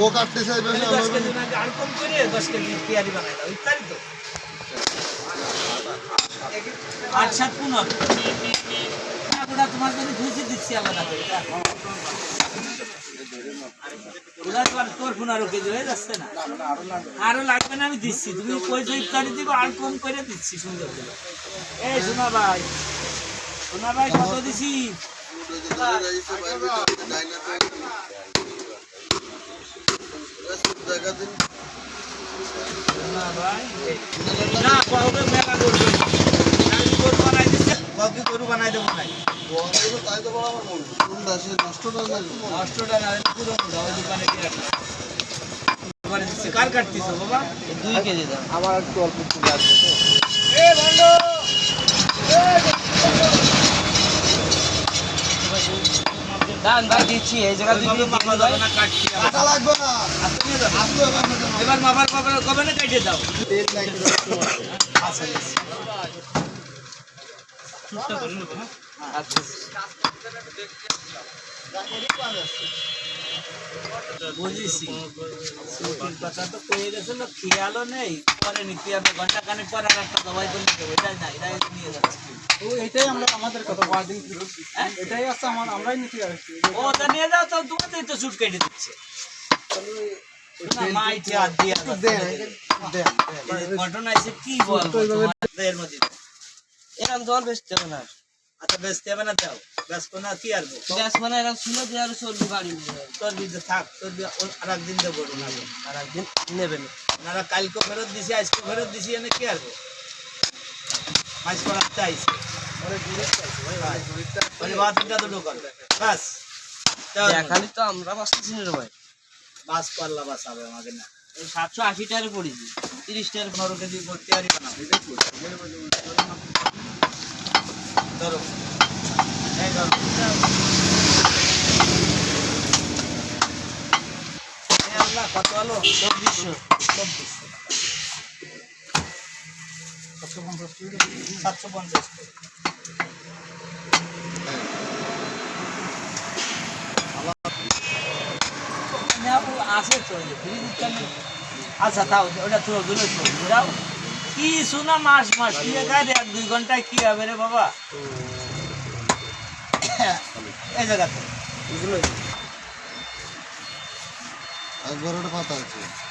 ও কাটতে চাইবে আমি না দশ কেজি নাকি আর কম করে দশ কেজি পেয়ারি বানাই দাও ইত্যাদি তো। আট সাত পনেরো না, ওটা তোমার জন্য ধুইছি দিচ্ছি আলাদা করে ওটা তোর পনেরো কেজি হয়ে যাচ্ছে না। আরও লাগবে না আমি দিচ্ছি। তুমি কইছো ইত্যাদি দিব আর কম করে দিচ্ছি সুন্দর করে। এই সোনা ভাই সোনা ভাই কত দিছি? কার কাটতিছো বাবা? দুই কেজি আমার একটু অল্প লাগবে তো। দান ভাই দিচ্ছি এই জায়গা দুই কেজি মাপা যাবে না কাটছি কাটা লাগবে না আস্তে নিয়ে যাবে। আসতে হবে এবার মাপার কবে কবে না কেটে দাও তেল নাই তো একটু আছে। আচ্ছা বুঝেছি কথা তো কয়ে গেছে খেয়ালও নেই পরে নিতে হবে ঘণ্টা খানিক পরে একটা দবাই করে দেবো এটাই না এটাই নিয়ে যাচ্ছে তো এটাই আমরা আমাদের কথা। ওয়ার্ডিং এটাই আছে আমার আমরাই নিতে আসছি ও তা নিয়ে যাও তো তোমাদের তো সুট কেটে দিচ্ছে। না মাইতে হাত দিয়ে দেন, দেন, দেন। ঘটনা এসে কি বলব তোমার? এর মধ্যে। এরকম জল বেচতে হবে না। আচ্ছা বেচতে হবে না যাও। বেচবো না কি আরবো গ্যাস এরকম ছিল যে আর চলবি বাড়ি তোর বিদ্যে থাক তোর আর একদিন দেবো না। আর একদিন নেবেন ওনারা কালকে ফেরত দিছি আজকে ফেরত দিছি এনে কি আরবো মাছ পড়াতে আইছে। বাতিটা তো আমরা বাঁচতেছি না ভাই। বাস পাল্লা বাস হবে আমাকে না। এই সাতশো আশি টাকার পড়েছি তিরিশ টাকার পনেরো কেজি ভর্তি আরি বানাবো ধরো। কত আলো? চব্বিশশো চব্বিশশো। সাতশো পঞ্চাশ তো এই ফ্রিজ চালু আচ্ছা তাও ওটা তো দূরে যাও কি শোনা মাস মাস কি গাড়ি আর দুই ঘন্টায় কি হবে রে বাবা এই জায়গাতে একবার ওটা পাতা আছে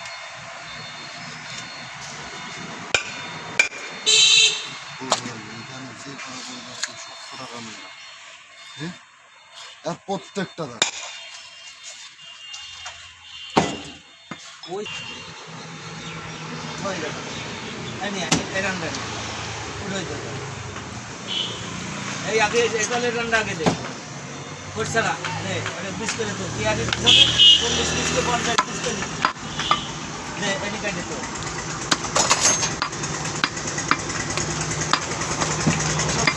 এখানে যে কোনো কোনো সাতশো টাকা নিলাম হ্যাঁ আর প্রত্যেকটা দাম ওই দেখো এই আগে একালের রান্না আগে দে করছে না ওটা পিস করে তো কি আগে দিতে হবে চল্লিশ পিস কে পঞ্চাশ পিস করে নে। এটি কাটে তো ফলে উকিল মানুষ ওরা গভীর ঘরের কথা বলে। ও সব কথা ধরছে ওরা ঘুমায় ঘুমায় কথা বক আরে মামা সে গোসল ওই- ওই করে আমি দিতে রাগ যাচ্ছে করব না।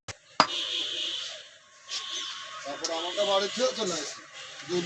বাড়িতে চলে আসে দুই